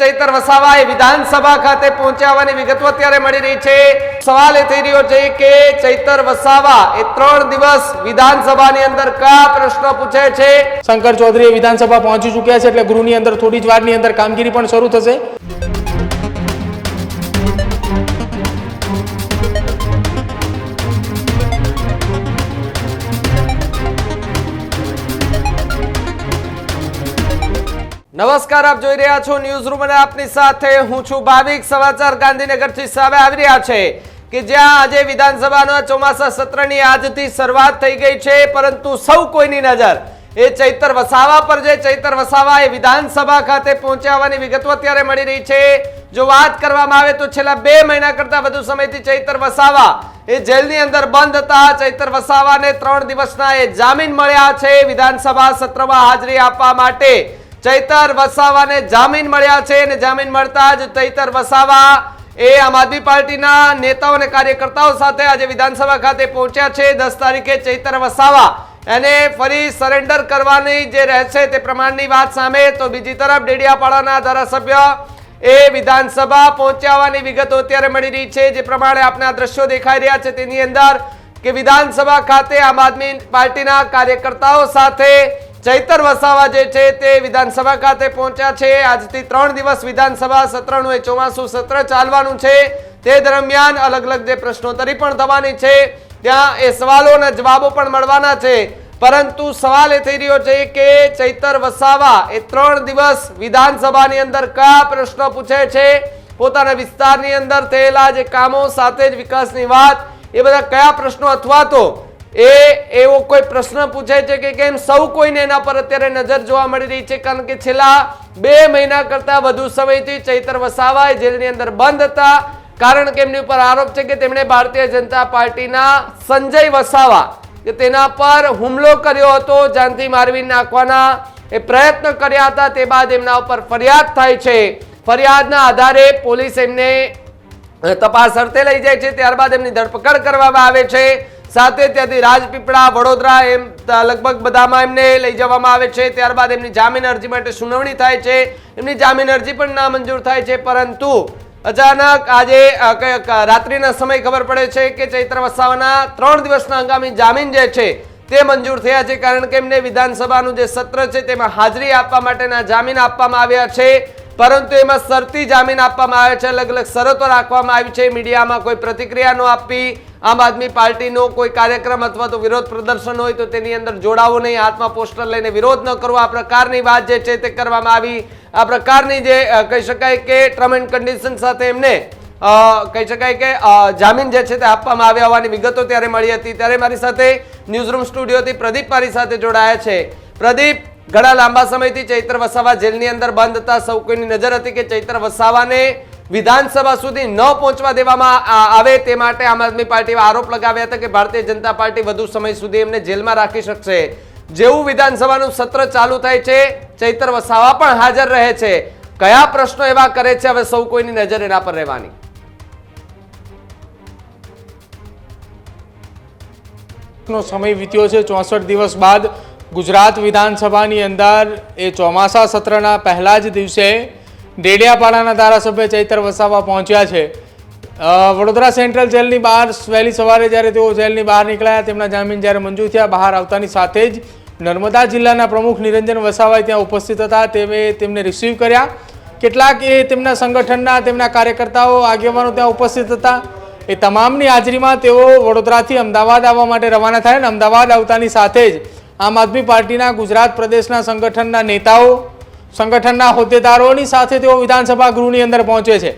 ચૈતર વસાવા એ વિધાનસભા ખાતે પહોંચ્યા વિગતો અત્યારે મળી રહી છે. સવાલ એ થઈ રહ્યો છે કે ચૈતર વસાવા એ ત્રણ દિવસ વિધાનસભાની અંદર કયા પ્રશ્ન પૂછે છે? શંકર ચૌધરી વિધાનસભા પહોંચી ચૂક્યા છે એટલે ગૃહની અંદર થોડી જ વારની અંદર કામગીરી પણ શરૂ થશે. નમસ્કાર, આપ જોઈ રહ્યા છો ન્યૂઝ રૂમ અને આપની સાથે હું છું ભાવિક. સમાચાર ગાંધીનગરથી સામે આવી રહ્યા છે કે જ્યાં આજે વિધાનસભાના ચોમાસા સત્રની આજથી શરૂઆત થઈ ગઈ છે, પરંતુ સૌ કોઈની નજર એ ચૈતર વસાવા પર જે ચૈતર વસાવા એ વિધાનસભા ખાતે પહોંચ્યા હોવાની વિગતો અત્યારે મળી રહી છે. જો વાત કરવામાં આવે તો છેલ્લા બે મહિના કરતા વધુ સમયથી ચૈતર વસાવા એ જેલની અંદર બંધ હતા. ચૈતર વસાવાને ત્રણ દિવસના એ જામીન મળ્યા છે. વિધાનસભા સત્રમાં હાજરી આપવા માટે ચૈતર વસાવાને જામીન મળ્યા છે અને જામીન મળતા જ ચૈતર વસાવા એ આમ આદમી પાર્ટીના નેતાઓ અને કાર્યકર્તાઓ સાથે આજે વિધાનસભા ખાતે પહોંચ્યા છે. દસ તારીખે ચૈતર વસાવા એને ફરી સરેન્ડર કરવાની જે રહેશે તે પ્રમાણની વાત સામે તો બીજી તરફ ડેડિયાપાડાના ધારાસભ્ય એ વિધાનસભા પહોંચ્યા વિગતો અત્યારે મળી રહી છે. જે પ્રમાણે આપના દ્રશ્યો દેખાઈ રહ્યા છે. તેની અંદર કે વિધાનસભા ખાતે આમ આદમી પાર્ટીના કાર્યકર્તાઓ સાથે ચૈતર વસાવા જે છે તે વિધાનસભા ખાતે પહોંચ્યા છે. આજથી ત્રણ દિવસ વિધાનસભા સત્રનું એ ચોમાસું સત્ર ચાલવાનું છે. તે દરમિયાન અલગ અલગ જે પ્રશ્નોત્તરી પણ થવાની છે. ત્યાં એ સવાલોના જવાબો પણ મળવાના છે. પરંતુ સવાલ એ થઈ રહ્યો છે કે ચૈતર વસાવા એ ત્રણ દિવસ વિધાનસભાની અંદર કયા પ્રશ્નો પૂછે છે? પોતાના વિસ્તારની અંદર થયેલા જે કામો સાથે જ વિકાસની વાત, એ બધા કયા પ્રશ્નો અથવા તો એ, એવો કોઈ પ્રશ્ન પૂછાય છે કે કેમ સૌ કોઈને એના પર અત્યારે નજર જોવા મળી રહી છે? કારણ કે છેલ્લા બે મહિના કરતા વધુ સમયથી ચૈતર વસાવા જેલની અંદર બંધ હતા. કારણ કે એમની ઉપર આરોપ છે કે તેમણે ભારતીય જનતા પાર્ટીના સંજય વસાવા કે તેના પર હુમલો કર્યો હતો. જાનથી મારવી નાખવાના એ પ્રયત્ન કર્યા હતા. તે બાદ એમના ઉપર ફરિયાદ થાય છે. ફરિયાદના આધારે પોલીસ એમને તપાસ અર્થે લઈ જાય છે. ત્યારબાદ એમની ધરપકડ કરવામાં આવે છે. સાથે ત્યાંથી રાજપીપળા, વડોદરા એમ લગભગ બધામાં એમને લઈ જવામાં આવે છે. ત્યારબાદ એમની જામીન અરજી માટે સુનાવણી થાય છે. એમની જામીન અરજી પણ નામંજૂર થાય છે. પરંતુ અચાનક આજે રાત્રિના સમય ખબર પડે છે કે ચૈત્ર વસાવાના ત્રણ દિવસના હંગામી જામીન જે છે તે મંજૂર થયા છે. કારણ કે એમને વિધાનસભાનું જે સત્ર છે તેમાં હાજરી આપવા માટેના જામીન આપવામાં આવ્યા છે. પરંતુ એમાં શરતી જામીન આપવામાં આવે છે. અલગ અલગ શરતો રાખવામાં આવી છે. મીડિયામાં કોઈ પ્રતિક્રિયા ન આપવી આમ આદમી પાર્ટીનો કોઈ કાર્યક્રમ અથવા તો વિરોધ પ્રદર્શન હોય તો તેની અંદર જોડાવું નહીં. હાથમાં પોસ્ટર લઈને વિરોધ ન કરવો આ પ્રકારની વાત જે છે તે કરવામાં આવી. આ પ્રકારની જે કહી શકાય કે ટર્મ એન્ડ કન્ડિશન સાથે એમને કહી શકાય કે જામીન જે છે તે આપવામાં આવ્યા હોવાની વિગતો ત્યારે મળી હતી. ત્યારે મારી સાથે ન્યૂઝરૂમ સ્ટુડિયોથી પ્રદીપ મારી સાથે જોડાયા છે. પ્રદીપ, ઘણા લાંબા સમયથી ચૈત્ર વસાવા જેલની અંદર બંધ હતા. સૌ કોઈની નજર હતી કે ચૈત્ર વસાવાને વિધાનસભા સુધી ન પહોંચવા દેવામાં આવે તે માટે આમ આદમી પાર્ટીએ આરોપ લગાવ્યા હતા કે ભારતીય જનતા પાર્ટી વધુ સમય સુધી એમને જેલમાં રાખી શકશે. જેવું વિધાનસભાનું સત્ર ચાલુ થાય છે, ચૈતર વસાવા પણ હાજર રહે છે. કયા પ્રશ્નો એવા કરે છે, હવે સૌ કોઈની નજર એના પર રહેવાની. નો સમય વીત્યો છે, ચોસઠ દિવસ બાદ ગુજરાત વિધાનસભાની અંદર એ ચોમાસા સત્રના પહેલા જ દિવસે ડેડિયાપાડાના ધારાસભ્ય ચૈતર વસાવા પહોંચ્યા છે. વડોદરા સેન્ટ્રલ જેલની બહાર વહેલી સવારે જ્યારે તેઓ જેલની બહાર નીકળ્યા, તેમના જામીન જ્યારે મંજૂર થયા, બહાર આવતાની સાથે જ નર્મદા જિલ્લાના પ્રમુખ નિરંજન વસાવાય ત્યાં ઉપસ્થિત હતા. તેમે તેમને રિસીવ કર્યા. કેટલાક એ તેમના સંગઠનના, તેમના કાર્યકર્તાઓ, આગેવાનો ત્યાં ઉપસ્થિત હતા. એ તમામની હાજરીમાં તેઓ વડોદરાથી અમદાવાદ આવવા માટે રવાના થયા અને અમદાવાદ આવતાની સાથે જ આમ આદમી પાર્ટીના, ગુજરાત પ્રદેશના સંગઠનના નેતાઓ સંગઠનના હોદ્દેદારોની સાથે તેઓ વિધાનસભા ગૃહની અંદર પહોંચે છે.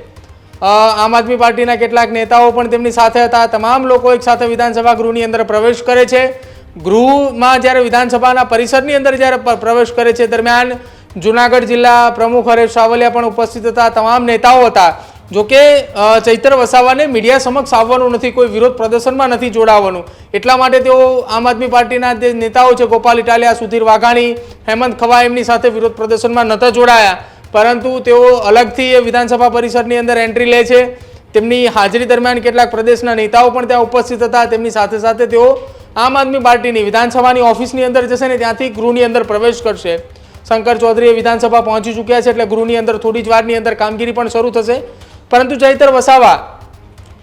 આમ આદમી પાર્ટીના કેટલાક નેતાઓ પણ તેમની સાથે હતા. તમામ લોકો એકસાથે વિધાનસભા ગૃહની અંદર પ્રવેશ કરે છે. ગૃહમાં જ્યારે વિધાનસભાના પરિસરની અંદર જ્યારે પ્રવેશ કરે છે, દરમિયાન જુનાગઢ જિલ્લા પ્રમુખ હરેશ સાવલિયા પણ ઉપસ્થિત હતા. તમામ નેતાઓ હતા. જોકે ચૈતર વસાવાને મીડિયા સમક્ષ આવવાનું નથી, કોઈ વિરોધ પ્રદર્શનમાં નથી જોડાવાનું. એટલા માટે તેઓ આમ આદમી પાર્ટીના જે નેતાઓ છે, ગોપાલ ઇટાલિયા, સુધીર વાઘાણી, હેમંત ખવા એમની સાથે વિરોધ પ્રદર્શનમાં નહોતા જોડાયા. પરંતુ તેઓ અલગથી એ વિધાનસભા પરિસરની અંદર એન્ટ્રી લે છે. તેમની હાજરી દરમિયાન કેટલાક પ્રદેશના નેતાઓ પણ ત્યાં ઉપસ્થિત હતા. તેમની સાથે સાથે તેઓ આમ આદમી પાર્ટીની વિધાનસભાની ઓફિસની અંદર જશે ને ત્યાંથી ગૃહની અંદર પ્રવેશ કરશે. શંકર ચૌધરી વિધાનસભા પહોંચી ચૂક્યા છે, એટલે ગૃહની અંદર થોડી જ વારની અંદર કામગીરી પણ શરૂ થશે. પરંતુ ચૈતર વસાવા,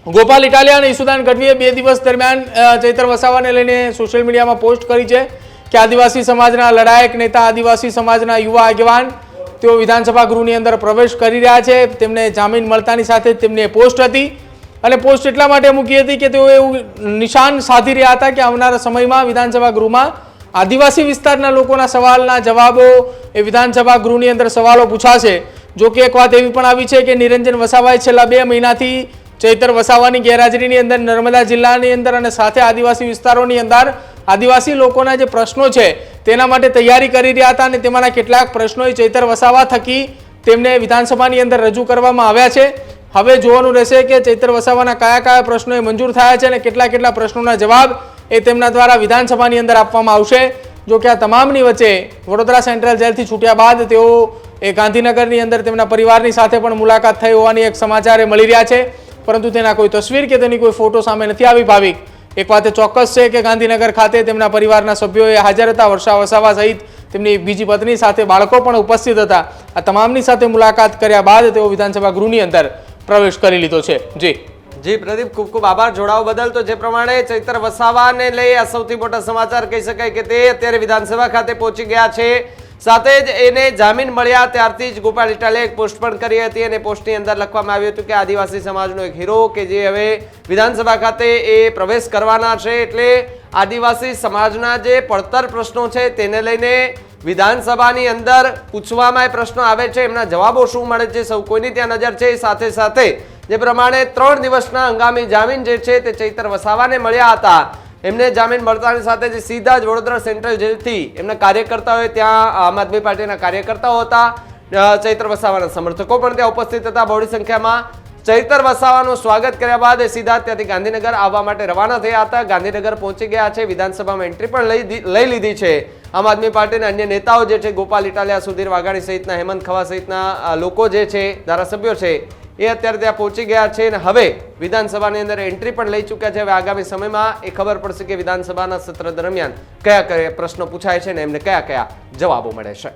ગોપાલ ઇટાલિયા અને ઈસુદાન ગઢવીએ બે દિવસ દરમિયાન ચૈતર વસાવાને લઈને સોશિયલ મીડિયામાં પોસ્ટ કરી છે કે આદિવાસી સમાજના લડાયક નેતા, આદિવાસી સમાજના યુવા આગેવાન, તેઓ વિધાનસભા ગૃહની અંદર પ્રવેશ કરી રહ્યા છે. તેમને જામીન મળતાની સાથે તેમની પોસ્ટ હતી. અને પોસ્ટ એટલા માટે મૂકી હતી કે તેઓ એવું નિશાન સાધી રહ્યા હતા કે આવનારા સમયમાં વિધાનસભા ગૃહમાં આદિવાસી વિસ્તારના લોકોના સવાલના જવાબો એ વિધાનસભા ગૃહની અંદર સવાલો પૂછાશે. જો કે એક વાત એવી પણ આવી છે કે નિરંજન વસાવાએ છેલ્લા બે મહિનાથી ચૈતર વસાવાની ગેરહાજરીની અંદર નર્મદા જિલ્લાની અંદર અને સાથે આદિવાસી વિસ્તારોની અંદર આદિવાસી લોકોના જે પ્રશ્નો છે તેના માટે તૈયારી કરી રહ્યા હતા અને તેમાંના કેટલાક પ્રશ્નો ચૈતર વસાવા થકી તેમને વિધાનસભાની અંદર રજૂ કરવામાં આવ્યા છે. હવે જોવાનું રહેશે કે ચૈતર વસાવાના કયા કયા પ્રશ્નો એ મંજૂર થયા છે અને કેટલા કેટલા પ્રશ્નોના જવાબ એ તેમના દ્વારા વિધાનસભાની અંદર આપવામાં આવશે. જો કે આ તમામની વચ્ચે વડોદરા સેન્ટ્રલ જેલથી છૂટ્યા બાદ તેઓ એ ગાંધીનગરની અંદર તેમના પરિવારની સાથે પણ મુલાકાત થઈ હોવાની એક સમાચાર મળી રહ્યા છે. પરંતુ તેના કોઈ તસવીર કે તેની કોઈ ફોટો સામે નથી આવી ભાવિક. એક વાત ચોક્કસ છે કે ગાંધીનગર ખાતે તેમના પરિવારના સભ્યોએ હાજર હતા વર્ષા વસાવા સહિત તેમની બીજી પત્ની સાથે બાળકો પણ ઉપસ્થિત હતા. આ તમામની સાથે મુલાકાત કર્યા બાદ તેઓ વિધાનસભા ગૃહની અંદર પ્રવેશ કરી લીધો છે. જી. જી, પ્રદીપ, ખૂબ ખૂબ આભાર. જોડાવ બદલ તો જે પ્રમાણે ચૈતર વસાવાને લઈ આ સૌથી મોટા સમાચાર કહી શકાય કે તે અત્યારે વિધાનસભા ખાતે પહોંચી ગયા છે. સાથે જ એને જામીન મળ્યા ત્યારથી જ ગોપાલ ઇટાલે એક પોસ્ટ પણ કરી હતી અને પોસ્ટની અંદર લખવામાં આવ્યું હતું કે આદિવાસી સમાજનો એક હીરો કે જે હવે વિધાનસભા ખાતે એ પ્રવેશ કરવાના છે એટલે આદિવાસી સમાજના જે પડતર પ્રશ્નો છે તેને લઈને વિધાનસભાની અંદર પૂછવામાં પ્રશ્નો આવે છે, એમના જવાબો શું મળે છે, સૌ કોઈની ત્યાં નજર છે. સાથે સાથે જે પ્રમાણે ત્રણ દિવસના હંગામી જામીન જે છે તે ચૈતર વસાવાને મળ્યા હતા. એમને જામીન મળતાની સાથે જ સીધા જ વડોદરા સેન્ટ્રલ જેલથી એમના કાર્યકર્તાઓએ ત્યાં આમ આદમી પાર્ટીના કાર્યકર્તાઓ હતા ચૈત્ર વસાવાના સમર્થકો પણ ત્યાં ઉપસ્થિત હતા. બહોળી સંખ્યામાં ચૈતર વસાવાનું સ્વાગત કર્યા બાદ સીધા ત્યાંથી ગાંધીનગર આવવા માટે રવાના થયા હતા. ગાંધીનગર પહોંચી ગયા છે. વિધાનસભામાં એન્ટ્રી પણ લઈ લીધી છે. આમ આદમી પાર્ટીના અન્ય નેતાઓ જે છે, ગોપાલ ઇટાલિયા, સુધીર વાઘાણી સહિતના, હેમંત ખવા સહિતના લોકો જે છે, ધારાસભ્યો છે, એ અત્યારે ત્યાં પહોંચી ગયા છે અને હવે વિધાનસભાની અંદર એન્ટ્રી પણ લઈ ચૂક્યા છે. હવે આગામી સમયમાં એ ખબર પડશે કે વિધાનસભાના સત્ર દરમિયાન કયા કયા પ્રશ્નો પૂછાય છે અને એમને કયા કયા જવાબો મળે છે.